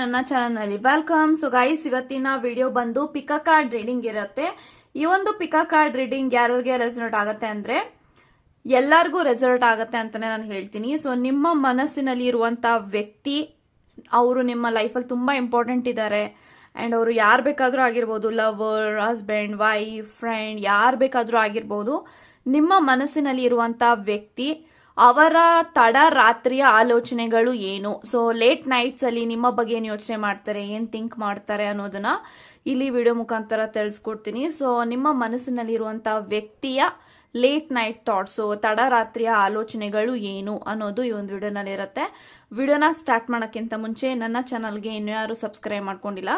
ನನ್ನ ಚಾನಲ್ನಲ್ಲಿ welcome. So guys ಇವತ್ತಿನ ವಿಡಿಯೋ ಬಂದು ಪಿಕಾ ಕಾರ್ಡ್ ರೀಡಿಂಗ್ ಇರುತ್ತೆ. ಈ ಒಂದು ಪಿಕಾ ಕಾರ್ಡ್ ರೀಡಿಂಗ್ ಯಾರಿಗೆ ರೆಸಲ್ಟ್ ಆಗುತ್ತೆ ಅಂದ್ರೆ ಎಲ್ಲರಿಗೂ ರೆಸಲ್ಟ್ ಆಗುತ್ತೆ ಅಂತಾನೆ ನಾನು ಹೇಳ್ತೀನಿ. ಸೊ ನಿಮ್ಮ ಮನಸ್ಸಿನಲ್ಲಿ ಇರುವಂತ ವ್ಯಕ್ತಿ, ಅವರು ನಿಮ್ಮ ಲೈಫಲ್ಲಿ ತುಂಬಾ ಇಂಪಾರ್ಟೆಂಟ್ ಇದ್ದಾರೆ. ಅಂಡ್ ಅವರು ಯಾರು ಬೇಕಾದರೂ ಆಗಿರ್ಬೋದು ಲವರ್ ಹಸ್ಬೆಂಡ್ ವೈಫ್ ಫ್ರೆಂಡ್ ಯಾರು ಬೇಕಾದರೂ ಆಗಿರ್ಬೋದು, ನಿಮ್ಮ ಮನಸ್ಸಿನಲ್ಲಿ ಇರುವಂತ ವ್ಯಕ್ತಿ ಅವರ ತಡ ರಾತ್ರಿಯ ಆಲೋಚನೆಗಳು ಏನು? ಸೊ ಲೇಟ್ ನೈಟ್ಸ್ ಅಲ್ಲಿ ನಿಮ್ಮ ಬಗ್ಗೆ ಏನು ಯೋಚನೆ ಮಾಡ್ತಾರೆ? ಏನ್ ಥಿಂಕ್ ಮಾಡ್ತಾರೆ ಅನ್ನೋದನ್ನ ಇಲ್ಲಿ ವಿಡಿಯೋ ಮುಖಾಂತರ ತಿಳಿಸ್ಕೊಡ್ತೀನಿ. ಸೊ ನಿಮ್ಮ ಮನಸ್ಸಿನಲ್ಲಿ ಇರುವಂತ ವ್ಯಕ್ತಿಯ ಲೇಟ್ ನೈಟ್ ಥಾಟ್ಸು ತಡರಾತ್ರಿಯ ಆಲೋಚನೆಗಳು ಏನು ಅನ್ನೋದು ಈ ಒಂದು ವಿಡಿಯೋನಲ್ಲಿ ಇರುತ್ತೆ. ವಿಡಿಯೋನ ಸ್ಟಾರ್ಟ್ ಮಾಡೋಕ್ಕಿಂತ ಮುಂಚೆ ನನ್ನ ಚಾನಲ್ಗೆ ಇನ್ನೂ ಯಾರು ಸಬ್ಸ್ಕ್ರೈಬ್ ಮಾಡ್ಕೊಂಡಿಲ್ಲ.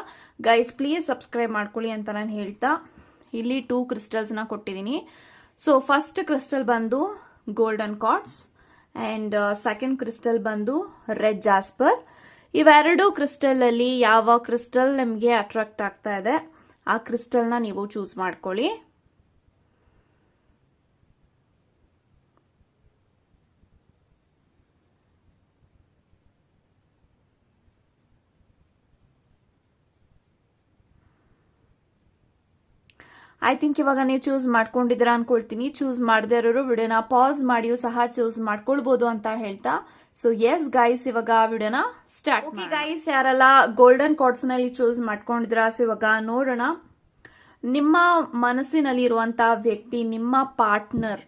ಗೈಸ್ ಪ್ಲೀಸ್ ಸಬ್ಸ್ಕ್ರೈಬ್ ಮಾಡ್ಕೊಳ್ಳಿ ಅಂತ ನಾನು ಹೇಳ್ತಾ ಇಲ್ಲಿ ಟೂ ಕ್ರಿಸ್ಟಲ್ಸ್ನ ಕೊಟ್ಟಿದ್ದೀನಿ. ಸೊ ಫಸ್ಟ್ ಕ್ರಿಸ್ಟಲ್ ಬಂದು golden cards and second crystal ಬಂದು ರೆಡ್ ಜಾಸ್ಪರ್ ಇವೆರಡು ಕ್ರಿಸ್ಟಲಲ್ಲಿ ಯಾವ ಕ್ರಿಸ್ಟಲ್ ನಿಮಗೆ ಅಟ್ರಾಕ್ಟ್ ಆಗ್ತಾ ಇದೆ, ಆ ಕ್ರಿಸ್ಟಲ್ನ ನೀವು ಚೂಸ್ ಮಾಡ್ಕೊಳ್ಳಿ. ಐ ಥಿಂಕ್ ಇವಾಗ ನೀವು ಚೂಸ್ ಮಾಡ್ಕೊಂಡಿದ್ದೀರಾ ಅನ್ಕೊಳ್ತೀನಿ. ಚೂಸ್ ಮಾಡದೇ ಇರೋರು ವಿಡಿಯೋನ ಪಾಸ್ ಮಾಡಿಯೂ ಸಹ ಚೂಸ್ ಮಾಡ್ಕೊಳ್ಬಹುದು ಅಂತ ಹೇಳ್ತಾ. ಸೊ ಎಸ್ ಗೈಸ್ ಇವಾಗ ವಿಡಿಯೋನ ಸ್ಟಾರ್ಟ್ ಓಕೆ ಗೈಸ್ ಯಾರಲ್ಲ ಗೋಲ್ಡನ್ ಕಾರ್ಡ್ಸ್ನಲ್ಲಿ ಚೂಸ್ ಮಾಡ್ಕೊಂಡಿದ್ರಾ ಸೊ ಇವಾಗ ನೋಡೋಣ. ನಿಮ್ಮ ಮನಸ್ಸಿನಲ್ಲಿ ಇರುವಂತ ವ್ಯಕ್ತಿ ನಿಮ್ಮ ಪಾರ್ಟ್ನರ್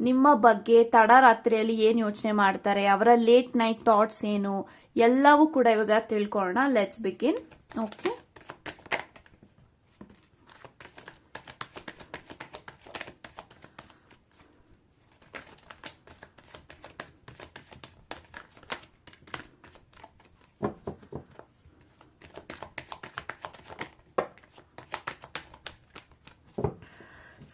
ನಿಮ್ಮ ಬಗ್ಗೆ ತಡರಾತ್ರಿಯಲ್ಲಿ ಏನು ಯೋಚನೆ ಮಾಡ್ತಾರೆ ಅವರ ಲೇಟ್ ನೈಟ್ ಥಾಟ್ಸ್ ಏನು ಎಲ್ಲವೂ ಕೂಡ ಇವಾಗ ತಿಳ್ಕೊಳ್ಳೋಣ. Let's begin okay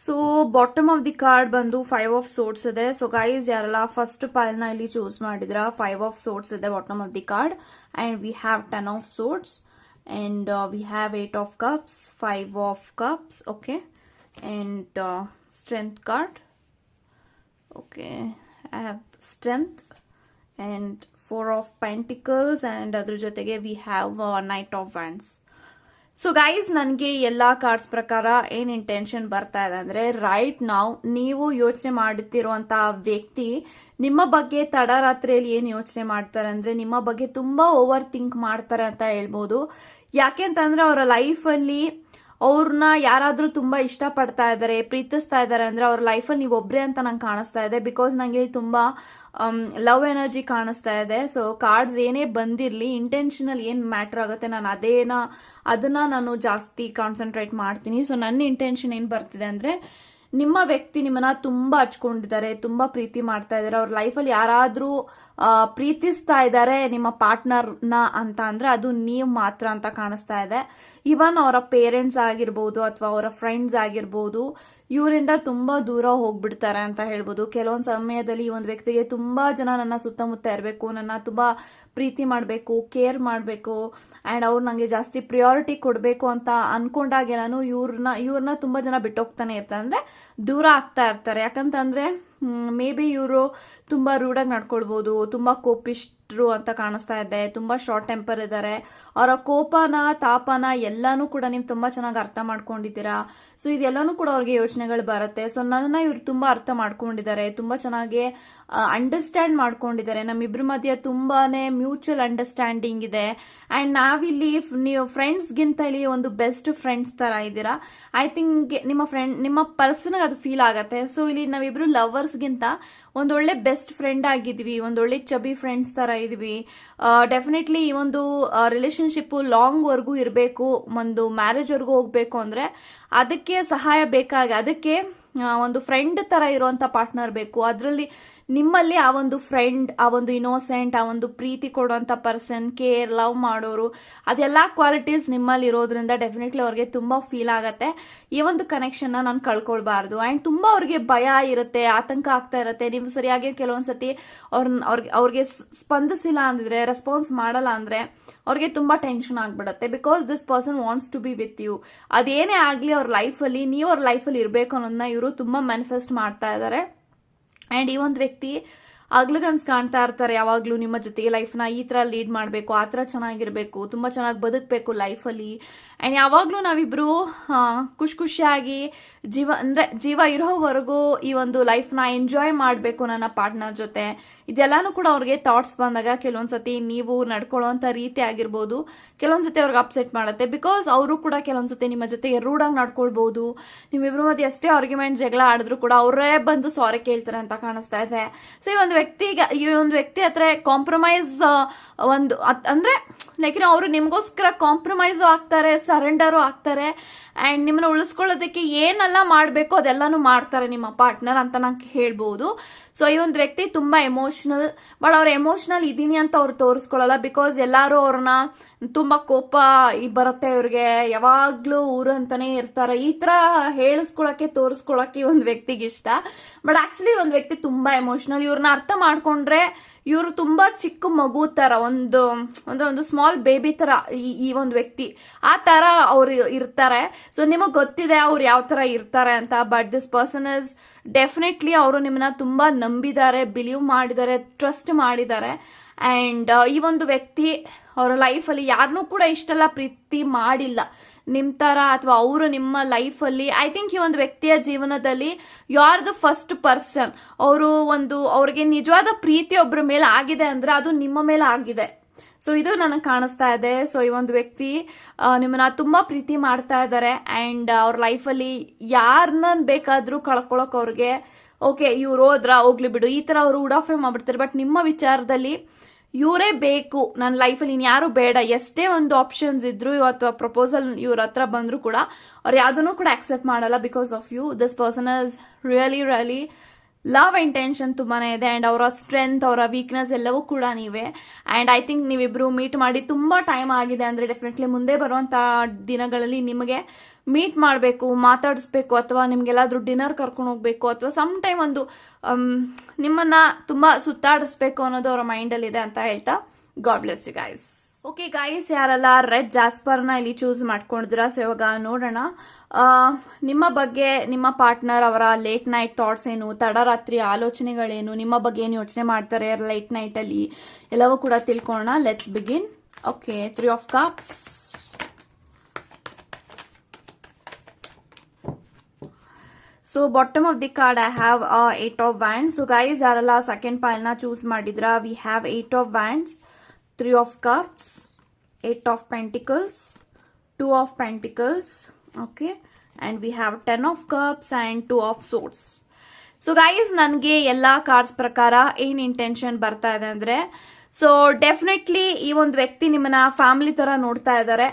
so bottom of the card ಬಂದು ಫೈವ್ ಆಫ್ ಸೋಟ್ಸ್ ಇದೆ ಸೊ ಗೈಸ್ ಯಾರೆಲ್ಲ ಫಸ್ಟ್ ಪೈಲ್ನ ಇಲ್ಲಿ ಚೂಸ್ ಮಾಡಿದ್ರ ಫೈವ್ ಆಫ್ ಸೋಟ್ಸ್ ಇದೆ bottom of the card and we have ten of swords and we have eight of cups five of cups okay and strength card okay I have strength and four of pentacles and ಅದ್ರ ಜೊತೆಗೆ we have knight of wands so guys ನನಗೆ ಎಲ್ಲಾ cards ಪ್ರಕಾರ ಏನು intention ಬರ್ತಾ ಇದೆ ಅಂದ್ರೆ right ನಾವು ನೀವು ಯೋಚನೆ ಮಾಡುತ್ತಿರುವಂತಹ ವ್ಯಕ್ತಿ ನಿಮ್ಮ ಬಗ್ಗೆ ತಡರಾತ್ರಿಯಲ್ಲಿ ಏನು ಯೋಚನೆ ಮಾಡ್ತಾರೆ ಅಂದ್ರೆ, ನಿಮ್ಮ ಬಗ್ಗೆ ತುಂಬಾ ಓವರ್ ಥಿಂಕ್ ಮಾಡ್ತಾರೆ ಅಂತ ಹೇಳ್ಬೋದು. ಯಾಕೆಂತಂದ್ರೆ ಅವರ ಲೈಫಲ್ಲಿ ಅವ್ರನ್ನ ಯಾರಾದರೂ ತುಂಬಾ ಇಷ್ಟಪಡ್ತಾ ಇದ್ದಾರೆ ಪ್ರೀತಿಸ್ತಾ ಇದ್ದಾರೆ ಅಂದ್ರೆ ಅವ್ರ ಲೈಫಲ್ಲಿ ನೀವು ಒಬ್ಬರೇ ಅಂತ ನಂಗೆ ಕಾಣಿಸ್ತಾ ಇದೆ. ಬಿಕಾಸ್ ನನಗೆ ತುಂಬಾ ಲವ್ ಎನರ್ಜಿ ಕಾಣಿಸ್ತಾ ಇದೆ. ಸೊ ಕಾರ್ಡ್ಸ್ ಏನೇ ಬಂದಿರಲಿ ಇಂಟೆನ್ಷನಲ್ ಏನು ಮ್ಯಾಟ್ರ್ ಆಗುತ್ತೆ, ನಾನು ಅದೇನ, ಅದನ್ನ ನಾನು ಜಾಸ್ತಿ ಕಾನ್ಸಂಟ್ರೇಟ್ ಮಾಡ್ತೀನಿ. ಸೊ ನನ್ನ ಇಂಟೆನ್ಷನ್ ಏನು ಬರ್ತಿದೆ ಅಂದ್ರೆ ನಿಮ್ಮ ವ್ಯಕ್ತಿ ನಿಮ್ಮನ್ನ ತುಂಬಾ ಹಚ್ಕೊಂಡಿದ್ದಾರೆ, ತುಂಬಾ ಪ್ರೀತಿ ಮಾಡ್ತಾ ಇದ್ದಾರೆ. ಅವ್ರ ಲೈಫಲ್ಲಿ ಯಾರಾದ್ರೂ ಪ್ರೀತಿಸ್ತಾ ಇದ್ದಾರೆ ನಿಮ್ಮ ಪಾರ್ಟ್ನರ್ನ ಅಂತ ಅಂದ್ರೆ ಅದು ನೀವು ಮಾತ್ರ ಅಂತ ಕಾಣಿಸ್ತಾ ಇದೆ. ಇವನ್ ಅವರ ಪೇರೆಂಟ್ಸ್ ಆಗಿರ್ಬೋದು ಅಥವಾ ಅವರ ಫ್ರೆಂಡ್ಸ್ ಆಗಿರ್ಬೋದು, ಇವರಿಂದ ತುಂಬಾ ದೂರ ಹೋಗ್ಬಿಡ್ತಾರೆ ಅಂತ ಹೇಳ್ಬೋದು. ಕೆಲವೊಂದು ಸಮಯದಲ್ಲಿ ಈ ಒಂದು ವ್ಯಕ್ತಿಗೆ ತುಂಬಾ ಜನ ನನ್ನ ಸುತ್ತಮುತ್ತ ಇರಬೇಕು, ನನ್ನ ತುಂಬಾ ಪ್ರೀತಿ ಮಾಡಬೇಕು ಕೇರ್ ಮಾಡಬೇಕು. ಆ್ಯಂಡ್ ಅವ್ರು ನನಗೆ ಜಾಸ್ತಿ ಪ್ರಿಯಾರಿಟಿ ಕೊಡಬೇಕು ಅಂತ ಅನ್ಕೊಂಡಾಗೆ ನಾನು ಇವ್ರನ್ನ ಇವ್ರನ್ನ ತುಂಬ ಜನ ಬಿಟ್ಟೋಗ್ತಾನೆ ಇರ್ತಾರೆ. ಅಂದರೆ ದೂರ ಆಗ್ತಾ ಇರ್ತಾರೆ. ಯಾಕಂತಂದರೆ ಮೇ ಬಿ ಇವರು ತುಂಬ ರೂಢಾಗಿ ನಡ್ಕೊಳ್ಬೋದು, ತುಂಬ ಕೋಪಿಷ್ಟ್ರು ಅಂತ ಕಾಣಿಸ್ತಾ ಇದೆ, ತುಂಬ ಶಾರ್ಟ್ ಟೆಂಪರ್ ಇದ್ದಾರೆ ಅವರ ಕೋಪನ, ತಾಪನ ಎಲ್ಲನೂ ಕೂಡ ನೀವು ತುಂಬ ಚೆನ್ನಾಗಿ ಅರ್ಥ ಮಾಡ್ಕೊಂಡಿದ್ದೀರಾ. ಸೊ ಇದೆಲ್ಲನೂ ಕೂಡ ಅವ್ರಿಗೆ ಯೋಚನೆಗಳು ಬರುತ್ತೆ. ಸೊ ನನ್ನ ಇವ್ರು ತುಂಬ ಅರ್ಥ ಮಾಡ್ಕೊಂಡಿದ್ದಾರೆ. ತುಂಬ ಚೆನ್ನಾಗಿ ಅಂಡರ್ಸ್ಟ್ಯಾಂಡ್ ಮಾಡ್ಕೊಂಡಿದ್ದಾರೆ. ನಮ್ಮಿಬ್ರ ಮಧ್ಯೆ ತುಂಬಾನೇ ಮ್ಯೂಚುವಲ್ ಅಂಡರ್ಸ್ಟ್ಯಾಂಡಿಂಗ್ ಇದೆ. ಅಂಡ್ ನಾವಿಲ್ಲಿ ನೀವು ಫ್ರೆಂಡ್ಸ್ಗಿಂತ ಇಲ್ಲಿ ಒಂದು ಬೆಸ್ಟ್ ಫ್ರೆಂಡ್ಸ್ ತರ ಇದ್ದೀರಾ. ಐ ಥಿಂಕ್ ನಿಮ್ಮ ಫ್ರೆಂಡ್ ನಿಮ್ಮ ಪರ್ಸನ್ ಅದು ಫೀಲ್ ಆಗುತ್ತೆ. ಸೊ ಇಲ್ಲಿ ನಾವಿಬ್ರು ಲವರ್ಸ್ಗಿಂತ ಒಂದೊಳ್ಳೆ ಬೆಸ್ಟ್ ಫ್ರೆಂಡ್ ಆಗಿದ್ವಿ. ಒಂದೊಳ್ಳೆ ಚಬಿ ಫ್ರೆಂಡ್ಸ್ ತರ ಇದ್ವಿ. ಡೆಫಿನೆಟ್ಲಿ ಈ ಒಂದು ರಿಲೇಶನ್ಶಿಪ್ ಲಾಂಗ್ ವರ್ಗೂ ಇರಬೇಕು. ಒಂದು ಮ್ಯಾರೇಜ್ ವರ್ಗೂ ಹೋಗ್ಬೇಕು ಅಂದ್ರೆ ಅದಕ್ಕೆ ಸಹಾಯ ಬೇಕಾಗಿ, ಅದಕ್ಕೆ ಒಂದು ಫ್ರೆಂಡ್ ತರ ಇರುವಂತ ಪಾರ್ಟ್ನರ್ ಬೇಕು. ಅದರಲ್ಲಿ ನಿಮ್ಮಲ್ಲಿ ಆ ಒಂದು ಫ್ರೆಂಡ್ ಆ ಒಂದು ಇನೋಸೆಂಟ್ ಆ ಒಂದು ಪ್ರೀತಿ ಕೊಡುವಂತ ಪರ್ಸನ್ ಕೇರ್ ಲವ್ ಮಾಡೋರು, ಅದೆಲ್ಲ ಕ್ವಾಲಿಟೀಸ್ ನಿಮ್ಮಲ್ಲಿ ಇರೋದ್ರಿಂದ ಡೆಫಿನೆಟ್ಲಿ ಅವ್ರಿಗೆ ತುಂಬಾ ಫೀಲ್ ಆಗತ್ತೆ. ಈ ಒಂದು ಕನೆಕ್ಷನ್ ನಾನು ಕಳ್ಕೊಳ್ಬಾರ್ದು. ಅಂಡ್ ತುಂಬಾ ಅವ್ರಿಗೆ ಭಯ ಇರುತ್ತೆ, ಆತಂಕ ಆಗ್ತಾ ಇರುತ್ತೆ. ನೀವು ಸರಿಯಾಗಿ ಕೆಲವೊಂದ್ಸತಿ ಅವ್ರನ್ನ ಅವ್ರಿಗೆ ಅವ್ರಿಗೆ ಸ್ಪಂದಿಸಿಲ್ಲ ಅಂದಿದ್ರೆ ರೆಸ್ಪಾನ್ಸ್ ಮಾಡಲ್ಲ ಅಂದ್ರೆ ಅವ್ರಿಗೆ ತುಂಬಾ ಟೆನ್ಷನ್ ಆಗ್ಬಿಡತ್ತೆ. Because this person wants to be with you ಅದೇನೇ ಆಗಲಿ ಅವ್ರ ಲೈಫಲ್ಲಿ ನೀವು ಅವ್ರ ಲೈಫಲ್ಲಿ ಇರಬೇಕು ಅನ್ನೋದನ್ನ ಇವರು ತುಂಬಾ ಮ್ಯಾನಿಫೆಸ್ಟ್ ಮಾಡ್ತಾ ಇದ್ದಾರೆ ಆ್ಯಂಡ್ ಈ ಒಂದು ವ್ಯಕ್ತಿ ಆಗ್ಲಗನ್ಸ್ ಕಾಣ್ತಾ ಇರ್ತಾರೆ ಯಾವಾಗ್ಲೂ ನಿಮ್ಮ ಜೊತೆ ಲೈಫ್ನ ಈ ತರ ಲೀಡ್ ಮಾಡಬೇಕು, ಆ ಥರ ಚೆನ್ನಾಗಿರಬೇಕು, ತುಂಬಾ ಚೆನ್ನಾಗಿ ಬದುಕಬೇಕು ಲೈಫಲ್ಲಿ ಆ್ಯಂಡ್ ಯಾವಾಗಲೂ ನಾವಿಬ್ರು ಖುಷಿ ಖುಷಿಯಾಗಿ ಜೀವ, ಅಂದ್ರೆ ಜೀವ ಇರೋವರೆಗೂ ಈ ಒಂದು ಲೈಫ್ನ ಎಂಜಾಯ್ ಮಾಡಬೇಕು ನನ್ನ ಪಾರ್ಟ್ನರ್ ಜೊತೆ. ಇದೆಲ್ಲಾನು ಕೂಡ ಅವ್ರಿಗೆ ಥಾಟ್ಸ್ ಬಂದಾಗ ಕೆಲವೊಂದ್ಸತಿ ನೀವು ನಡ್ಕೊಳ್ಳೋಂಥ ರೀತಿ ಆಗಿರ್ಬೋದು. ಕೆಲವೊಂದ್ಸತಿ ಅವ್ರಿಗೆ ಅಪ್ಸೆಟ್ ಮಾಡುತ್ತೆ. ಬಿಕಾಸ್ ಅವರು ಕೂಡ ಕೆಲವೊಂದ್ಸತಿ ನಿಮ್ಮ ಜೊತೆ ರೂಢಾಗಿ ನಡ್ಕೊಳ್ಬಹುದು ನಿಮ್ಮಿಬ್ರ ಮಧ್ಯೆ ಎಷ್ಟೇ ಆರ್ಗ್ಯುಮೆಂಟ್ ಜಗಳ ಆಡಿದ್ರು ಕೂಡ ಅವರೇ ಬಂದು ಸಾರಿ ಕೇಳ್ತಾರೆ ಅಂತ ಕಾಣಿಸ್ತಾ ಇದೆ. ಸೊ ಈ ಒಂದು ವ್ಯಕ್ತಿಗೆ, ಈ ಒಂದು ವ್ಯಕ್ತಿ ಹತ್ರ ಕಾಂಪ್ರಮೈಸ್ ಒಂದು ಅಂದ್ರೆ ಲೈಕ್ ಅವರು ನಿಮಗೋಸ್ಕರ ಕಾಂಪ್ರಮೈಸು ಆಗ್ತಾರೆ ಸರೆಂಡರು ಆಗ್ತಾರೆ. ಆ್ಯಂಡ್ ನಿಮ್ಮನ್ನ ಉಳಿಸ್ಕೊಳ್ಳೋದಕ್ಕೆ ಏನೆಲ್ಲ ಮಾಡಬೇಕು ಅದೆಲ್ಲಾನು ಮಾಡ್ತಾರೆ ನಿಮ್ಮ ಪಾರ್ಟ್ನರ್ ಅಂತ ನಾನು ಹೇಳ್ಬೋದು. ಸೊ ಈ ಒಂದು ವ್ಯಕ್ತಿ ತುಂಬಾ ಎಮೋಷನಲ್ ಬಟ್ ಅವ್ರು ಎಮೋಷನಲ್ ಇದ್ದೀನಿ ಅಂತ ಅವ್ರು ತೋರಿಸ್ಕೊಳ್ಳಲ್ಲ ಬಿಕಾಸ್ ಎಲ್ಲರೂ ಅವ್ರನ್ನ ತುಂಬಾ ಕೋಪ ಬರುತ್ತೆ ಇವ್ರಿಗೆ. ಯಾವಾಗ್ಲೂ ಊರು ಅಂತಾನೆ ಇರ್ತಾರೆ. ಈ ತರ ಹೇಳಿಸ್ಕೊಳಕ್ಕೆ, ತೋರಿಸ್ಕೊಳಕ್ಕೆ ಒಂದು ವ್ಯಕ್ತಿಗೆ ಇಷ್ಟ. ಬಟ್ ಆಕ್ಚುಲಿ ಒಂದು ವ್ಯಕ್ತಿ ತುಂಬಾ ಎಮೋಷನಲ್ ಇವ್ರನ್ನ ಅರ್ಥ ಮಾಡ್ಕೊಂಡ್ರೆ ಇವರು ತುಂಬಾ ಚಿಕ್ಕ ಮಗು ತರ, ಒಂದು, ಅಂದ್ರೆ ಒಂದು ಸ್ಮಾಲ್ ಬೇಬಿ ತರ ಈ ಒಂದು ವ್ಯಕ್ತಿ. ಆ ತರ ಅವ್ರು ಇರ್ತಾರೆ. ಸೊ ನಿಮಗ್ ಗೊತ್ತಿದೆ ಅವ್ರು ಯಾವ ತರ ಇರ್ತಾರೆ ಅಂತ but this person is definitely ಅವರು ನಿಮ್ಮನ್ನ ತುಂಬಾ ನಂಬಿದ್ದಾರೆ ಬಿಲೀವ್ ಮಾಡಿದ್ದಾರೆ ಟ್ರಸ್ಟ್ ಮಾಡಿದ್ದಾರೆ. ಅಂಡ್ ಈ ಒಂದು ವ್ಯಕ್ತಿ ಅವರ ಲೈಫಲ್ಲಿ ಯಾರನ್ನೂ ಕೂಡ ಇಷ್ಟೆಲ್ಲ ಪ್ರೀತಿ ಮಾಡಿಲ್ಲ. ನಿಮ್ಮ ಥರ ಅಥವಾ ಅವರು ನಿಮ್ಮ ಲೈಫಲ್ಲಿ ಐ ಥಿಂಕ್ ಈ ಒಂದು ವ್ಯಕ್ತಿಯ ಜೀವನದಲ್ಲಿ you are the first person ಅವರು ಒಂದು, ಅವ್ರಿಗೆ ನಿಜವಾದ ಪ್ರೀತಿ ಒಬ್ಬರ ಮೇಲೆ ಆಗಿದೆ ಅಂದರೆ ಅದು ನಿಮ್ಮ ಮೇಲೆ ಆಗಿದೆ. ಸೊ ಇದು ನನಗೆ ಕಾಣಿಸ್ತಾ ಇದೆ. ಸೊ ಈ ಒಂದು ವ್ಯಕ್ತಿ ನಿಮ್ಮನ್ನ ತುಂಬ ಪ್ರೀತಿ ಮಾಡ್ತಾ ಇದ್ದಾರೆ. ಆ್ಯಂಡ್ ಅವ್ರ ಲೈಫಲ್ಲಿ ಯಾರನ್ನ ಬೇಕಾದರೂ ಕಳ್ಕೊಳ್ಳೋಕೆ ಅವ್ರಿಗೆ ಓಕೆ ಇವ್ರು ಹೋದ್ರ ಹೋಗ್ಲಿ ಬಿಡು, ಈ ಥರ ಅವರು ಉಡಾಫೆ ಮಾಡ್ಬಿಡ್ತಾರೆ. ಬಟ್ ನಿಮ್ಮ ವಿಚಾರದಲ್ಲಿ ಇವರೇ ಬೇಕು. ನನ್ನ ಲೈಫಲ್ಲಿ ಇನ್ಯಾರು ಬೇಡ. ಎಷ್ಟೇ ಒಂದು ಆಪ್ಷನ್ಸ್ ಇದ್ರು ಅಥವಾ ಪ್ರಪೋಸಲ್ ಇವ್ರ ಹತ್ರ ಬಂದರೂ ಕೂಡ ಅವ್ರು ಯಾವುದನ್ನು ಕೂಡ ಅಕ್ಸೆಪ್ಟ್ ಮಾಡಲ್ಲ because of you this person is really really love intention ತುಂಬಾ ಇದೆ ಆ್ಯಂಡ್ ಅವರ ಸ್ಟ್ರೆಂತ್ ಅವರ ವೀಕ್ನೆಸ್ ಎಲ್ಲವೂ ಕೂಡ ನೀವೇ. ಆ್ಯಂಡ್ ಐ ಥಿಂಕ್ ನೀವಿಬ್ರು ಮೀಟ್ ಮಾಡಿ ತುಂಬ ಟೈಮ್ ಆಗಿದೆ ಅಂದರೆ ಡೆಫಿನೆಟ್ಲಿ ಮುಂದೆ ಬರುವಂಥ ದಿನಗಳಲ್ಲಿ ನಿಮಗೆ ಮೀಟ್ ಮಾಡಬೇಕು, ಮಾತಾಡಿಸ್ಬೇಕು, ಅಥವಾ ನಿಮ್ಗೆಲ್ಲಾದ್ರೂ ಡಿನ್ನರ್ ಕರ್ಕೊಂಡು ಹೋಗ್ಬೇಕು, ಅಥವಾ ಸಮ್ ಟೈಮ್ ಒಂದು ನಿಮ್ಮನ್ನ ತುಂಬಾ ಸುತ್ತಾಡಿಸ್ಬೇಕು ಅನ್ನೋದು ಅವರ ಮೈಂಡಲ್ಲಿ ಇದೆ ಅಂತ ಹೇಳ್ತಾ God bless you guys okay guys ಯಾರೆಲ್ಲ ರೆಡ್ ಜಾಸ್ಪರ್ನ ಇಲ್ಲಿ ಚೂಸ್ ಮಾಡ್ಕೊಂಡಿದ್ರ ಸೊ ಇವಾಗ ನೋಡೋಣ. ನಿಮ್ಮ ಬಗ್ಗೆ, ನಿಮ್ಮ ಪಾರ್ಟ್ನರ್ ಅವರ ಲೇಟ್ ನೈಟ್ ಥಾಟ್ಸ್ ಏನು, ತಡರಾತ್ರಿ ಆಲೋಚನೆಗಳೇನು, ನಿಮ್ಮ ಬಗ್ಗೆ ಏನು ಯೋಚನೆ ಮಾಡ್ತಾರೆ ಲೇಟ್ ನೈಟ್ ಅಲ್ಲಿ, ಎಲ್ಲವೂ ಕೂಡ ತಿಳ್ಕೊಳ್ಳೋಣ. Let's begin okay three of cups so bottom of the card I have eight of wands so guys ಯಾರೆಲ್ಲ ಸೆಕೆಂಡ್ ಪಾಲ್ನ ಚೂಸ್ ಮಾಡಿದ್ರ we have eight of wands three of cups eight of pentacles two of pentacles okay and we have ten of cups and two of swords so guys ನನಗೆ ಎಲ್ಲ cards ಪ್ರಕಾರ ಏನ್ intention ಬರ್ತಾ ಇದೆ ಅಂದ್ರೆ so definitely ಈ ಒಂದು ವ್ಯಕ್ತಿ ನಿಮ್ಮನ್ನ ಫ್ಯಾಮಿಲಿ ತರ ನೋಡ್ತಾ ಇದ್ದಾರೆ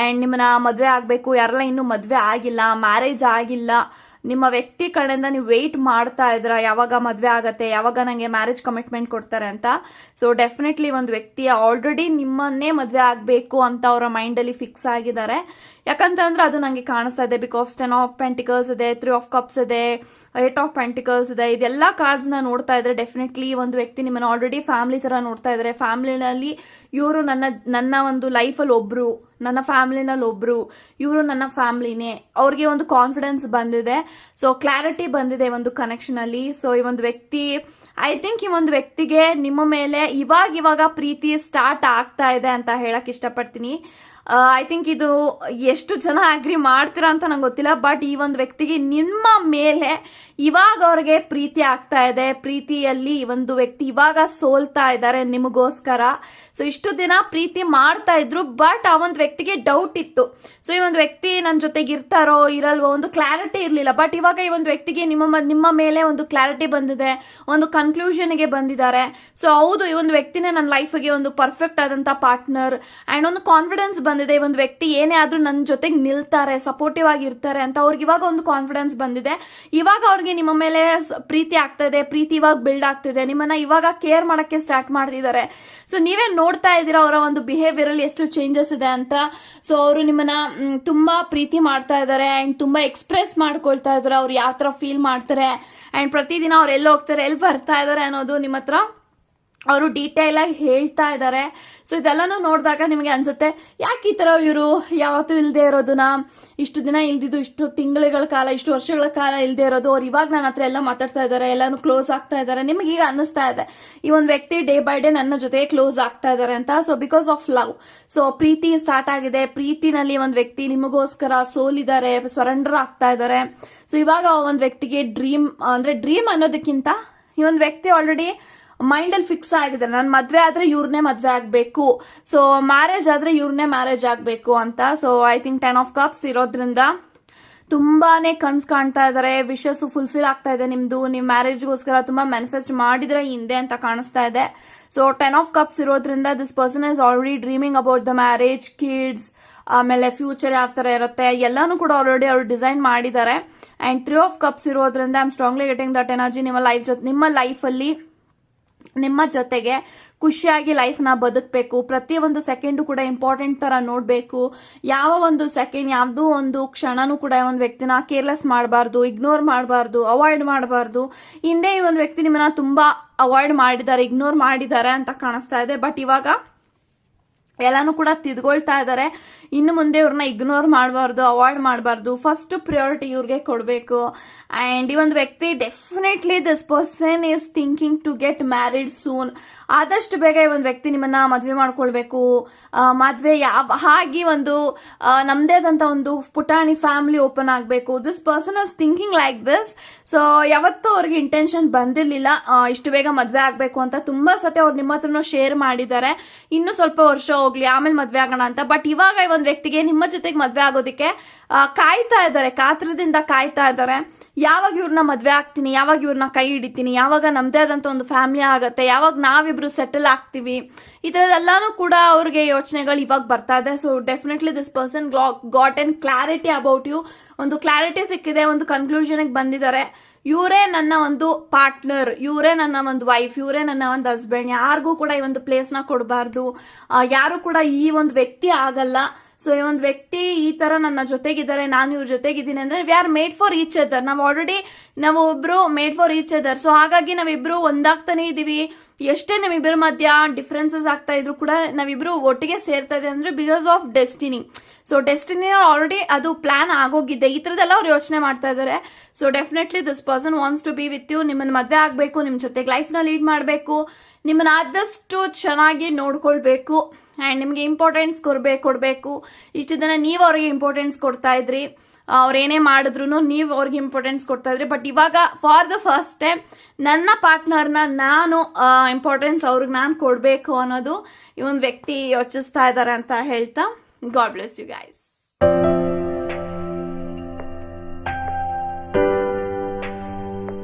ಅಂಡ್ ನಿಮ್ಮನ್ನ ಮದುವೆ ಆಗಬೇಕು ಯಾರೆಲ್ಲ ಇನ್ನೂ ಮದುವೆ ಆಗಿಲ್ಲ ಮ್ಯಾರೇಜ್ ಆಗಿಲ್ಲ ನಿಮ್ಮ ವ್ಯಕ್ತಿ ಕಡೆಯಿಂದ ನೀವು ವೆಯ್ಟ್ ಮಾಡ್ತಾ ಇದ್ರ, ಯಾವಾಗ ಮದ್ವೆ ಆಗತ್ತೆ, ಯಾವಾಗ ನಂಗೆ ಮ್ಯಾರೇಜ್ ಕಮಿಟ್ಮೆಂಟ್ ಕೊಡ್ತಾರೆ ಅಂತ. ಸೊ ಡೆಫಿನೆಟ್ಲಿ ಒಂದು ವ್ಯಕ್ತಿಯ ಆಲ್ರೆಡಿ ನಿಮ್ಮನ್ನೇ ಮದ್ವೆ ಆಗಬೇಕು ಅಂತ ಅವರ ಮೈಂಡ್ ಅಲ್ಲಿ ಫಿಕ್ಸ್ ಆಗಿದ್ದಾರೆ. ಯಾಕಂತಂದ್ರೆ ಅದು ನಂಗೆ ಕಾಣಿಸ್ತಾ ಇದೆ. ಬಿಕಾಸ್ ಟೆನ್ ಆಫ್ ಪೆಂಟಿಕಲ್ಸ್ ಇದೆ ತ್ರೀ ಆಫ್ ಕಪ್ಸ್ ಇದೆ ಏಟ್ ಆಫ್ ಪೆಂಟಿಕಲ್ಸ್ ಇದೆ. ಇದೆಲ್ಲ ಕಾರ್ಡ್ಸ್ನ ನೋಡ್ತಾ ಇದ್ರೆ ಡೆಫಿನೆಟ್ಲಿ ಒಂದು ವ್ಯಕ್ತಿ ನಿಮ್ಮನ್ನ ಆಲ್ರೆಡಿ ಫ್ಯಾಮಿಲಿ ತರ ನೋಡ್ತಾ ಇದ್ದಾರೆ ಫ್ಯಾಮಿಲಿನಲ್ಲಿ ಇವರು ನನ್ನ ನನ್ನ ಒಂದು ಲೈಫಲ್ಲಿ ಒಬ್ರು, ನನ್ನ ಫ್ಯಾಮಿಲಿನಲ್ಲಿ ಒಬ್ರು, ಇವರು ನನ್ನ ಫ್ಯಾಮಿಲಿನೇ ಅವ್ರಿಗೆ ಒಂದು ಕಾನ್ಫಿಡೆನ್ಸ್ ಬಂದಿದೆ. ಸೊ ಕ್ಲಾರಿಟಿ ಬಂದಿದೆ ಒಂದು ಕನೆಕ್ಷನ್ ಅಲ್ಲಿ. ಸೊ ಈ ಒಂದು ವ್ಯಕ್ತಿ ಐ ಥಿಂಕ್ ಈ ಒಂದು ವ್ಯಕ್ತಿಗೆ ನಿಮ್ಮ ಮೇಲೆ ಇವಾಗ ಇವಾಗ ಪ್ರೀತಿ ಸ್ಟಾರ್ಟ್ ಆಗ್ತಾ ಇದೆ ಅಂತ ಹೇಳಕ್ ಇಷ್ಟಪಡ್ತೀನಿ. ಐ ಥಿಂಕ್ ಇದು ಎಷ್ಟು ಜನ ಅಗ್ರಿ ಮಾಡ್ತೀರಾ ಅಂತ ನಂಗೆ ಗೊತ್ತಿಲ್ಲ ಬಟ್ ಈ ಒಂದು ವ್ಯಕ್ತಿಗೆ ನಿಮ್ಮ ಮೇಲೆ ಇವಾಗ ಅವ್ರಿಗೆ ಪ್ರೀತಿ ಆಗ್ತಾ ಇದೆ. ಪ್ರೀತಿಯಲ್ಲಿ ಈ ಒಂದು ವ್ಯಕ್ತಿ ಇವಾಗ ಸೋಲ್ತಾ ಇದ್ದಾರೆ ನಿಮಗೋಸ್ಕರ. ಸೊ ಇಷ್ಟು ದಿನ ಪ್ರೀತಿ ಮಾಡ್ತಾ ಇದ್ರು ಬಟ್ ಆ ಒಂದು ವ್ಯಕ್ತಿಗೆ ಡೌಟ್ ಇತ್ತು. ಸೊ ಈ ಒಂದು ವ್ಯಕ್ತಿ ನನ್ನ ಜೊತೆಗೆ ಇರ್ತಾರೋ, ಇರಲ್ವೋ, ಒಂದು ಕ್ಲಾರಿಟಿ ಇರಲಿಲ್ಲ. ಬಟ್ ಇವಾಗ ಈ ಒಂದು ವ್ಯಕ್ತಿಗೆ ನಿಮ್ಮ ನಿಮ್ಮ ಮೇಲೆ ಒಂದು ಕ್ಲಾರಿಟಿ ಬಂದಿದೆ, ಒಂದು ಕನ್ಕ್ಲೂಷನ್ಗೆ ಬಂದಿದ್ದಾರೆ. ಸೊ ಹೌದು, ಈ ಒಂದು ವ್ಯಕ್ತಿನೇ ನನ್ನ ಲೈಫ್ಗೆ ಒಂದು ಪರ್ಫೆಕ್ಟ್ ಆದಂತ ಪಾರ್ಟ್ನರ್ ಅಂಡ್ ಒಂದು ಕಾನ್ಫಿಡೆನ್ಸ್ ಬಂದಿದೆ. ಈ ಒಂದು ವ್ಯಕ್ತಿ ಏನೇ ಆದ್ರೂ ನನ್ನ ಜೊತೆಗೆ ನಿಲ್ತಾರೆ ಸಪೋರ್ಟಿವ್ ಆಗಿ ಇರ್ತಾರೆ ಅಂತ ಅವ್ರಿಗೆ ಇವಾಗ ಒಂದು ಕಾನ್ಫಿಡೆನ್ಸ್ ಬಂದಿದೆ. ಇವಾಗ ಅವ್ರಿಗೆ ನಿಮ್ಮ ಮೇಲೆ ಪ್ರೀತಿ ಆಗ್ತಾ ಇದೆ, ಪ್ರೀತಿ ಇವಾಗ ಬಿಲ್ಡ್ ಆಗ್ತಿದೆ. ನಿಮ್ಮನ್ನ ಇವಾಗ ಕೇರ್ ಮಾಡಕ್ಕೆ ಸ್ಟಾರ್ಟ್ ಮಾಡ್ತಿದ್ದಾರೆ. ಸೊ ನೀವೇ ನೋಡ್ತಾ ಇದ್ದೀರಾ? ಅವರ ಒಂದು ಬಿಹೇವಿಯರ್ ಅಲ್ಲಿ ಎಷ್ಟು ಚೇಂಜಸ್ ಇದೆ ಅಂತ. ಸೊ ಅವರು ನಿಮ್ಮನ್ನ ತುಂಬಾ ಪ್ರೀತಿ ಮಾಡ್ತಾ ಇದ್ದಾರೆ ಅಂಡ್ ತುಂಬಾ ಎಕ್ಸ್ಪ್ರೆಸ್ ಮಾಡ್ಕೊಳ್ತಾ ಇದಾರೆ ಅವ್ರು ಯಾವ ತರ ಫೀಲ್ ಮಾಡ್ತಾರೆ ಅಂಡ್ ಪ್ರತಿದಿನ ಅವ್ರು ಎಲ್ಲಿ ಹೋಗ್ತಾರೆ, ಎಲ್ಲಿ ಬರ್ತಾ ಇದಾರೆ ಅನ್ನೋದು ನಿಮ್ಮ ಹತ್ರ ಅವರು ಡೀಟೇಲ್ ಆಗಿ ಹೇಳ್ತಾ ಇದ್ದಾರೆ. ಸೊ ಇದೆಲ್ಲನೂ ನೋಡಿದಾಗ ನಿಮಗೆ ಅನ್ಸುತ್ತೆ, ಯಾಕೆ ಈ ತರ ಇವರು ಯಾವತ್ತೂ ಇಲ್ಲದೆ ಇರೋದನ್ನ? ಇಷ್ಟು ದಿನ ಇಲ್ದಿದ್ದು, ಇಷ್ಟು ತಿಂಗಳುಗಳ ಕಾಲ, ಇಷ್ಟು ವರ್ಷಗಳ ಕಾಲ ಇಲ್ಲದೆ ಇರೋದು, ಅವ್ರು ಇವಾಗ ನನ್ನ ಹತ್ರ ಎಲ್ಲ ಮಾತಾಡ್ತಾ ಇದ್ದಾರೆ, ಎಲ್ಲಾನು ಕ್ಲೋಸ್ ಆಗ್ತಾ ಇದ್ದಾರೆ. ನಿಮಗೆ ಈಗ ಅನ್ನಿಸ್ತಾ ಇದೆ, ಈ ಒಂದು ವ್ಯಕ್ತಿ ಡೇ ಬೈ ಡೇ ನನ್ನ ಜೊತೆ ಕ್ಲೋಸ್ ಆಗ್ತಾ ಇದ್ದಾರೆ ಅಂತ. So because of love so Preethi start ಆಗಿದೆ. ಪ್ರೀತಿನಲ್ಲಿ ಒಂದು ವ್ಯಕ್ತಿ ನಿಮಗೋಸ್ಕರ ಸೋಲಿದ್ದಾರೆ ಸರೆಂಡರ್ ಆಗ್ತಾ ಇದ್ದಾರೆ. ಸೊ ಇವಾಗ ಒಂದು ವ್ಯಕ್ತಿಗೆ ಡ್ರೀಮ್ ಅಂದ್ರೆ ಡ್ರೀಮ್ ಅನ್ನೋದಕ್ಕಿಂತ ಈ ಒಂದು ವ್ಯಕ್ತಿ ಆಲ್ರೆಡಿ ಮೈಂಡ್ ಅಲ್ಲಿ ಫಿಕ್ಸ್ ಆಗಿದೆ. ನಾನು ಮದ್ವೆ ಆದ್ರೆ ಇವ್ರನ್ನೇ ಮದ್ವೆ ಆಗ್ಬೇಕು. ಸೊ ಮ್ಯಾರೇಜ್ ಆದ್ರೆ ಇವ್ರನ್ನೇ ಮ್ಯಾರೇಜ್ ಆಗ್ಬೇಕು ಅಂತ. So I think ten of cups ಇರೋದ್ರಿಂದ ತುಂಬಾನೇ ಕನ್ಸ್ ಕಾಣ್ತಾ ಇದಾರೆ. ವಿಶಸ್ ಫುಲ್ಫಿಲ್ ಆಗ್ತಾ ಇದೆ ನಿಮ್ದು. ನಿಮ್ ಮ್ಯಾರೇಜ್ಗೋಸ್ಕರ ತುಂಬಾ ಮ್ಯಾನಿಫೆಸ್ಟ್ ಮಾಡಿದ್ರೆ ಹಿಂದೆ ಅಂತ ಕಾಣಿಸ್ತಾ ಇದೆ. ಸೊ ಟೆನ್ ಆಫ್ ಕಪ್ಸ್ ಇರೋದ್ರಿಂದ this person is already dreaming about the marriage kids ಆಮೇಲೆ ಫ್ಯೂಚರ್ ಯಾವ ತರ ಇರುತ್ತೆ. ಎಲ್ಲಾನು ಕೂಡ ಆಲ್ರೆಡಿ ಅವರು ಡಿಸೈನ್ ಮಾಡಿದ್ದಾರೆ. ಅಂಡ್ ತ್ರೀ ಆಫ್ ಕಪ್ಸ್ ಇರೋದ್ರಿಂದ I am strongly getting that energy ನಿಮ್ಮ ಲೈಫ್ ಜೊತೆ ನಿಮ್ಮ ಲೈಫಲ್ಲಿ ನಿಮ್ಮ ಜೊತೆಗೆ ಖುಷಿಯಾಗಿ ಲೈಫ್ನ ಬದುಕಬೇಕು. ಪ್ರತಿಯೊಂದು ಸೆಕೆಂಡು ಕೂಡ ಇಂಪಾರ್ಟೆಂಟ್ ತರ ನೋಡಬೇಕು. ಯಾವ ಒಂದು ಸೆಕೆಂಡ್ ಯಾವುದೋ ಒಂದು ಕ್ಷಣನೂ ಕೂಡ ಒಂದು ವ್ಯಕ್ತಿನ ಕೇರ್ಲೆಸ್ ಮಾಡಬಾರ್ದು ಇಗ್ನೋರ್ ಮಾಡಬಾರ್ದು ಅವಾಯ್ಡ್ ಮಾಡಬಾರ್ದು. ಹಿಂದೆ ಈ ಒಂದು ವ್ಯಕ್ತಿ ನಿಮ್ಮನ್ನ ತುಂಬಾ ಅವಾಯ್ಡ್ ಮಾಡಿದ್ದಾರೆ ಇಗ್ನೋರ್ ಮಾಡಿದ್ದಾರೆ ಅಂತ ಕಾಣಿಸ್ತಾ ಇದೆ. ಬಟ್ ಇವಾಗ ಎಲ್ಲಾನು ಕೂಡ ತಿದ್ಕೊಳ್ತಾ ಇದ್ದಾರೆ ಇನ್ನು ಮುಂದೆ ಇವ್ರನ್ನ ಇಗ್ನೋರ್ ಮಾಡಬಾರ್ದು ಅವಾಯ್ಡ್ ಮಾಡಬಾರ್ದು. ಫಸ್ಟ್ ಪ್ರಿಯಾರಿಟಿ ಇವ್ರಿಗೆ ಕೊಡಬೇಕು. ಅಂಡ್ ಈ ಒಂದು ವ್ಯಕ್ತಿ definitely this person is thinking to get married soon ಆದಷ್ಟು ಬೇಗ ಈ ಒಂದು ವ್ಯಕ್ತಿ ನಿಮ್ಮನ್ನ ಮದ್ವೆ ಮಾಡ್ಕೊಳ್ಬೇಕು. ಮದುವೆ ಯಾವ ಹಾಗೆ ಒಂದು ನಮ್ಮದೇ ಆದಂತ ಒಂದು ಪುಟಾಣಿ ಫ್ಯಾಮಿಲಿ ಓಪನ್ ಆಗಬೇಕು. This person is thinking like this so ಯಾವತ್ತೂ ಅವ್ರಿಗೆ ಇಂಟೆನ್ಷನ್ ಬಂದಿರಲಿಲ್ಲ. ಇಷ್ಟು ಬೇಗ ಮದ್ವೆ ಆಗ್ಬೇಕು ಅಂತ ತುಂಬಾ ಸತಿ ಅವ್ರು ನಿಮ್ಮ ಹತ್ರನೂ ಶೇರ್ ಮಾಡಿದ್ದಾರೆ. ಇನ್ನು ಸ್ವಲ್ಪ ವರ್ಷ ಹೋಗ್ಲಿ, ಆಮೇಲೆ ಮದ್ವೆ ಆಗೋಣ ಅಂತ. ಬಟ್ ಇವಾಗ ಒಂದು ವ್ಯಕ್ತಿಗೆ ನಿಮ್ಮ ಜೊತೆಗೆ ಮದ್ವೆ ಆಗೋದಕ್ಕೆ ಕಾಯ್ತಾ ಇದ್ದಾರೆ, ಕಾತ್ರದಿಂದ ಕಾಯ್ತಾ ಇದ್ದಾರೆ. ಯಾವಾಗ ಇವ್ರನ್ನ ಮದ್ವೆ ಆಗ್ತೀನಿ, ಯಾವಾಗ ಇವ್ರನ್ನ ಕೈ ಹಿಡಿತೀನಿ, ಯಾವಾಗ ನಮ್ದೇ ಆದಂತ ಒಂದು ಫ್ಯಾಮಿಲಿ ಆಗತ್ತೆ, ಯಾವಾಗ ನಾವಿಬ್ರು ಸೆಟಲ್ ಆಗ್ತೀವಿ, ಈ ಕೂಡ ಅವ್ರಿಗೆ ಯೋಚನೆಗಳು ಇವಾಗ ಬರ್ತಾ ಇದೆ. So definitely this person got an clarity about you ಒಂದು ಕ್ಲಾರಿಟಿ ಸಿಕ್ಕಿದೆ, ಒಂದು ಕನ್ಕ್ಲೂಷನ್ಗೆ ಬಂದಿದ್ದಾರೆ. ಇವರೇ ನನ್ನ ಒಂದು ಪಾರ್ಟ್ನರ್ ಇವರೇ ನನ್ನ ಒಂದು ವೈಫ್ ಇವರೇ ನನ್ನ ಒಂದು ಹಸ್ಬೆಂಡ್ ಯಾರಿಗೂ ಕೂಡ ಈ ಒಂದು ಪ್ಲೇಸ್ನ ಕೊಡಬಾರ್ದು. ಯಾರು ಕೂಡ ಈ ಒಂದು ವ್ಯಕ್ತಿ ಆಗಲ್ಲ. ಸೊ ಈ ಒಂದು ವ್ಯಕ್ತಿ ಈ ತರ ನನ್ನ ಜೊತೆಗಿದ್ದಾರೆ, ನಾನು ಇವ್ರ ಜೊತೆಗಿದ್ದೀನಿ ಅಂದ್ರೆ we are made for each other ನಾವು ಆಲ್ರೆಡಿ ನಾವು ಒಬ್ರು made for each other so ಹಾಗಾಗಿ ನಾವಿಬ್ರು ಒಂದಾಗ್ತಾನೆ ಇದೀವಿ. ಎಷ್ಟೇ ನಮ್ಮಿಬ್ಬರ ಮಧ್ಯ ಡಿಫ್ರೆನ್ಸಸ್ ಆಗ್ತಾ ಇದ್ರು ಕೂಡ ನಾವಿಬ್ರು ಒಟ್ಟಿಗೆ ಸೇರ್ತಾ ಇದೆ ಅಂದ್ರೆ because of destiny so destiny already ಅದು ಪ್ಲಾನ್ ಆಗೋಗಿದೆ. ಈ ತರದೆಲ್ಲ ಅವ್ರು ಯೋಚನೆ ಮಾಡ್ತಾ ಇದ್ದಾರೆ so definitely this person wants to be with you ನಿಮ್ಮನ್ನ ಮದುವೆ ಆಗಬೇಕು ನಿಮ್ಮ ಜೊತೆಗೆ ಲೈಫ್ನ ಲೀಡ್ ಮಾಡಬೇಕು. ನಿಮ್ಮನ್ನ ಆದಷ್ಟು ಚೆನ್ನಾಗಿ ನೋಡ್ಕೊಳ್ಬೇಕು. ಅಂಡ್ ನಿಮಗೆ ಇಂಪಾರ್ಟೆನ್ಸ್ ಕೊಡ್ಬೇಕು ಕೊಡಬೇಕು. ಇಷ್ಟು ದಿನ ನೀವು ಅವ್ರಿಗೆ ಇಂಪಾರ್ಟೆನ್ಸ್ ಕೊಡ್ತಾ ಇದ್ರಿ. ಅವ್ರೇನೇ ಮಾಡಿದ್ರು ನೀವು ಅವ್ರಿಗೆ ಇಂಪಾರ್ಟೆನ್ಸ್ ಕೊಡ್ತಾ ಇದ್ರಿ. ಬಟ್ ಇವಾಗ ಫಾರ್ ದ ಫಸ್ಟ್ ಟೈಮ್ ನನ್ನ ಪಾರ್ಟ್ನರ್ನ ನಾನು ಇಂಪಾರ್ಟೆನ್ಸ್ ಅವ್ರಿಗೆ ನಾನು ಕೊಡಬೇಕು ಅನ್ನೋದು ಈ ಒಂದು ವ್ಯಕ್ತಿ ಯೋಚಿಸ್ತಾ ಇದ್ದಾರೆ ಅಂತ ಹೇಳ್ತಾ ಗಾಡ್ ಬ್ಲೆಸ್ ಯು ಗೈಸ್